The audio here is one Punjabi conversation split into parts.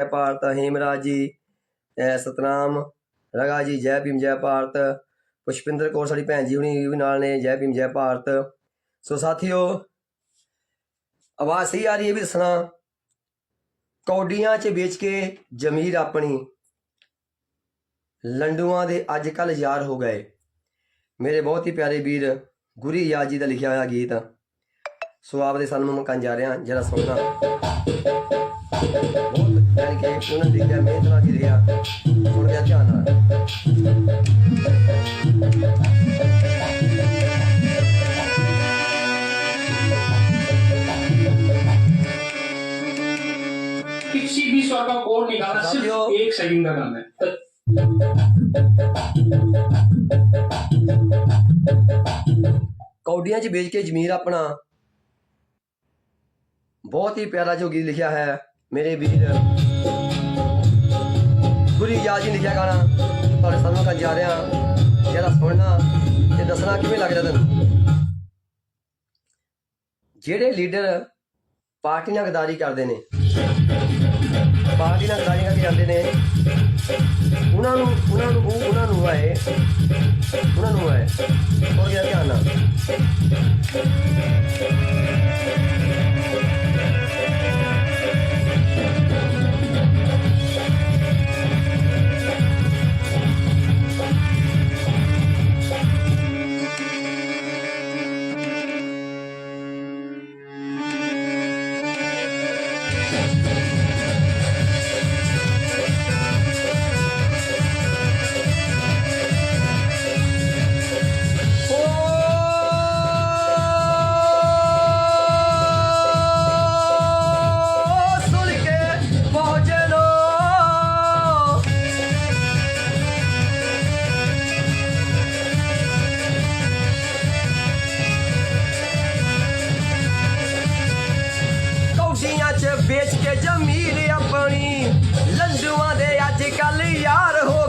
ਜੈ ਭਾਰਤ ਹੇਮਰਾਜ ਜੀ ਸਤਨਾਮ। ਰਗਾ ਜੀ, ਜੈ ਭੀਮ, ਜੈ ਭਾਰਤ। ਪੁਸ਼ਪਿੰਦਰ ਕੌਰ ਸਾਡੀ ਭੈਣ ਜੀ ਹੁਣੀ ਵੀ ਨਾਲ ਨੇ, ਜੈ ਭੀਮ, ਜੈ ਭਾਰਤ। ਸੋ ਸਾਥੀਓ, ਆਵਾਜ਼ ਸਹੀ ਆ ਰਹੀ ਹੈ ਵੀ ਦੱਸਣਾ, ਕੌਡੀਆਂ 'ਚ ਵੇਚ ਕੇ ਜ਼ਮੀਰ ਆਪਣੀ, ਲੰਡੂਆਂ ਦੇ ਅੱਜ ਕੱਲ ਯਾਰ ਹੋ ਗਏ। ਮੇਰੇ ਬਹੁਤ ਹੀ ਪਿਆਰੇ ਵੀਰ ਗੁਰੀ ਯਾਦ ਜੀ ਦਾ ਲਿਖਿਆ ਹੋਇਆ ਗੀਤ। ਸੋ ਆਪਦੇ ਸਨਮ ਮਕਾਨ ਜਾ ਰਿਹਾ, ਜਰਾ ਸੁਣਨਾ। ਯਾਨੀ ਕਿ ਉਹਨਾਂ ਦੀ ਕਿਆ ਮਿਹਨਤ ਨਾਲ ਕੀ ਰਿਹਾ ਸੁਣ ਗਿਆ ਧਿਆਨ ਨਾਲ किसी भी स्वर का कोड निकालना साथियों। सिर्फ एक सेकंड का काम है ਕੌਡੀਆਂ 'ਚ ਵੇਚ ਕੇ ਜ਼ਮੀਰ ਆਪਣਾ ਬਹੁਤ ਹੀ ਪਿਆਰਾ ਜੋ ਗੀਤ ਲਿਖਿਆ ਹੈ ਮੇਰੇ ਵੀਰ ਗੁਰੀ ਯਾਦ ਜੀ ਲਿਖਿਆ ਗਾਣਾ, ਤੁਹਾਡੇ ਸਾਹਮਣੇ ਕਰਨ ਜਾ ਰਿਹਾ ਜਿਹੜਾ ਸੁਣਨਾ ਤੇ ਦੱਸਣਾ ਕਿਵੇਂ ਲੱਗਦਾ ਤੈਨੂੰ? ਜਿਹੜੇ ਲੀਡਰ ਪਾਰਟੀ ਨਾਲ ਗਦਾਰੀ ਕਰਦੇ ਨੇ, ਪਾਰਟੀ ਨਾਲ ਗਦਾਰੀ ਕਰਕੇ ਜਾਂਦੇ ਨੇ, ਉਹਨਾਂ ਨੂੰ ਉਹਨਾਂ ਨੂੰ ਉਹਨਾਂ ਨੂੰ ਆਏ, ਉਹਨਾਂ ਨੂੰ ਆਏ ਹੋ ਗਿਆ ਧਿਆਨ ਨਾਲ। ਵੇਚ ਕੇ ਜ਼ਮੀਰ ਆਪਣੀ ਲੰਡੂਆਂ ਦੇ ਅੱਜ ਕੱਲ ਯਾਰ ਹੋ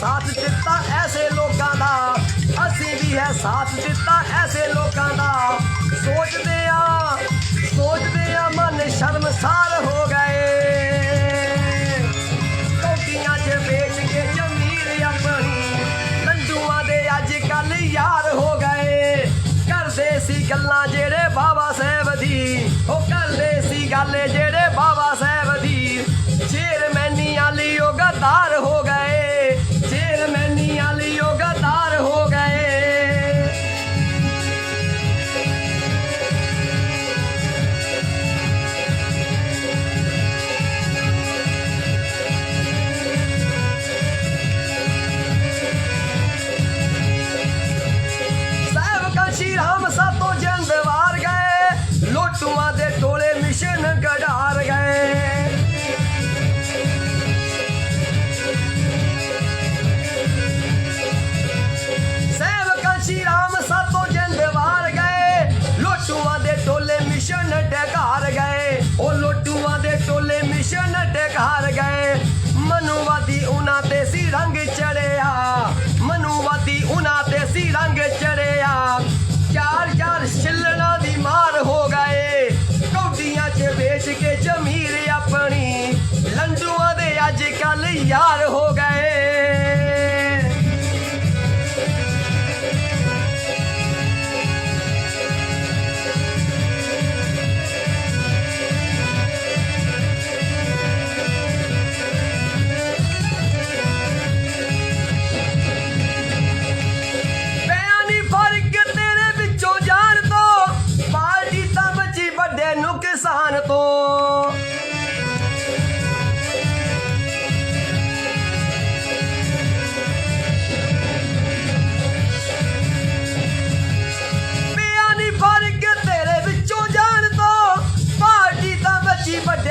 ਸਾਥ ਦਿੱਤਾ ਐਸੇ ਲੋਕਾਂ ਦਾ। ਅਸੀਂ ਵੀ ਹੈ ਸਾਥ ਦਿੱਤਾ ਐਸੇ ਲੋਕਾਂ ਦਾ। ਸੋਚਦੇ ਆ ਸੋਚਦੇ ਆ ਮਨ ਸ਼ਰਮਸਾਰ ਹੋ ਗਏ। but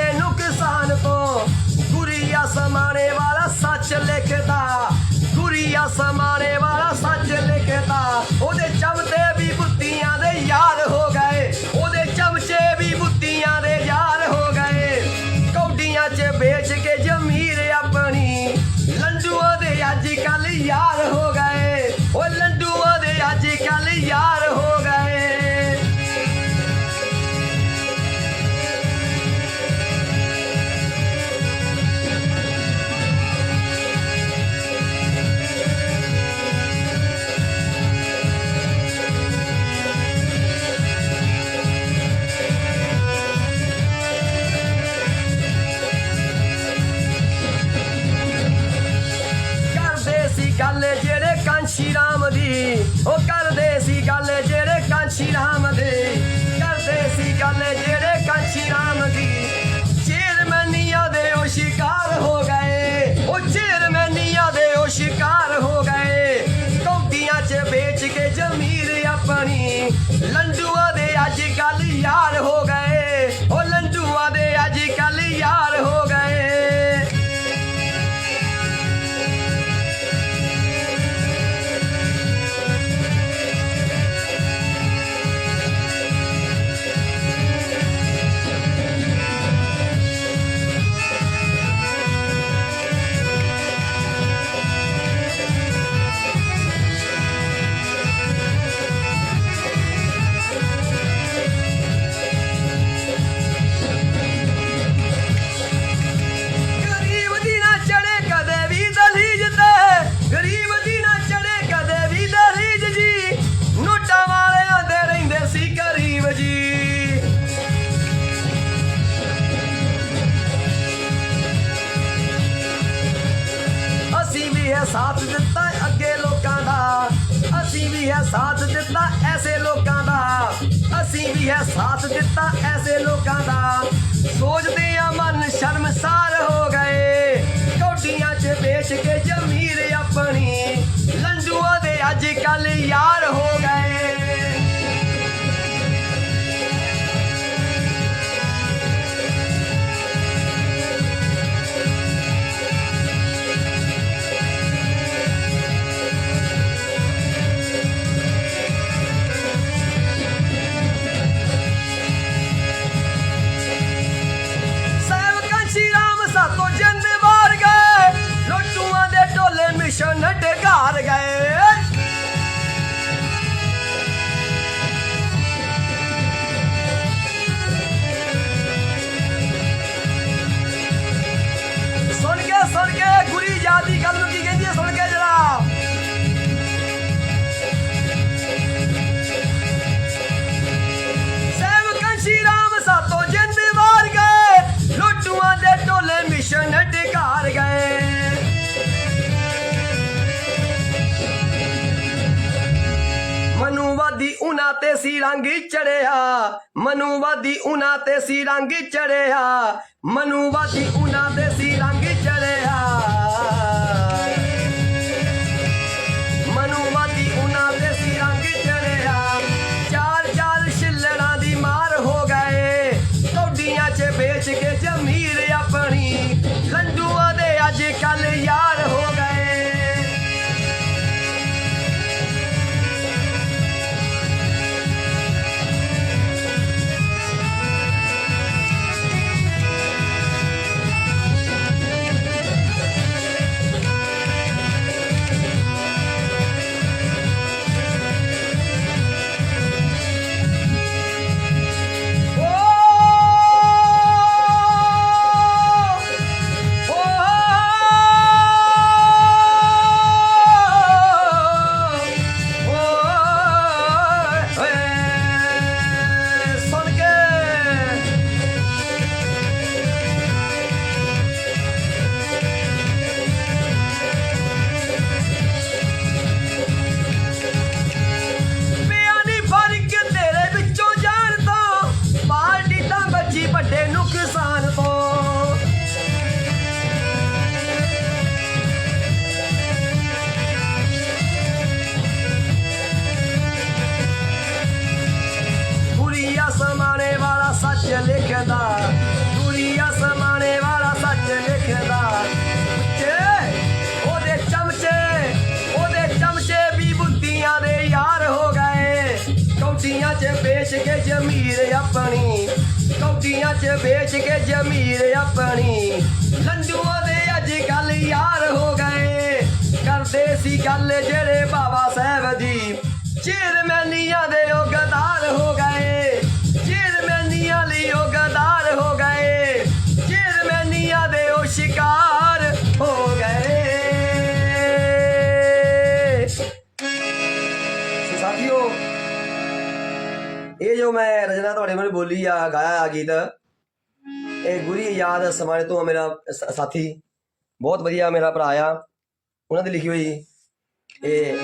ਸਾਥ ਦਿੱਤਾ ਐਸੇ ਲੋਕਾਂ ਦਾ। ਅਸੀਂ ਵੀ ਹੈ ਸਾਥ ਦਿੱਤਾ ਐਸੇ ਲੋਕਾਂ ਦਾ। ਸੋਚਦੇ ਆ ਮਨ ਸ਼ਰਮਸਾਰ ਹੋ ਗਏ। ਕੌਡੀਆਂ 'ਚ ਵੇਚ ਕੇ ਜ਼ਮੀਰ ਆਪਣੀ। ਲੰਡੂਆਂ ਦੇ ਅੱਜ ਕੱਲ ਯਾਰ ਹੋ ਮਨੂਵਾਦੀ ਤੇ ਸੀ ਰੰਗ ਚੜਿਆ। ਮਨੂਵਾਦੀ ਉਨਾ ਤੇ ਸੀ ਰੰਗ ਚੜਿਆ। ਮਨੂਵਾਦੀ ਉਨਾ ਤੇ ਸੀ ਰੰਗ ਵੇਚ ਕੇ ਜ਼ਮੀਰ ਆਪਣੀ, ਕੌਡੀਆਂ 'ਚ ਵੇਚ ਕੇ ਜ਼ਮੀਰ ਆਪਣੀ। ਲੰਡੂਆਂ ਦੇ ਅੱਜ ਕੱਲ ਯਾਰ ਹੋ ਗਏ। ਕਰਦੇ ਸੀ ਗੱਲ ਜਿਹੜੇ ਬਾਬਾ ਸਾਹਿਬ ਦੀ। ਚੇਅਰਮੈਨੀਆਂ ਦੇ ਉਹ ਇਹ ਜੋ ਮੈਂ ਰਚਨਾ ਤੁਹਾਡੇ ਮੂਹਰੇ ਬੋਲੀ ਆ, ਗਾਇਆ ਗੀਤ? ਇਹ ਗੁਰੀ ਯਾਦ ਸਮਾਣੇ ਤੋਂ ਮੇਰਾ ਸ- ਸਾਥੀ। ਬਹੁਤ ਵਧੀਆ ਮੇਰਾ ਭਰਾ ਆ। ਉਹਨਾਂ ਦੀ ਲਿਖੀ ਹੋਈ ਇਹ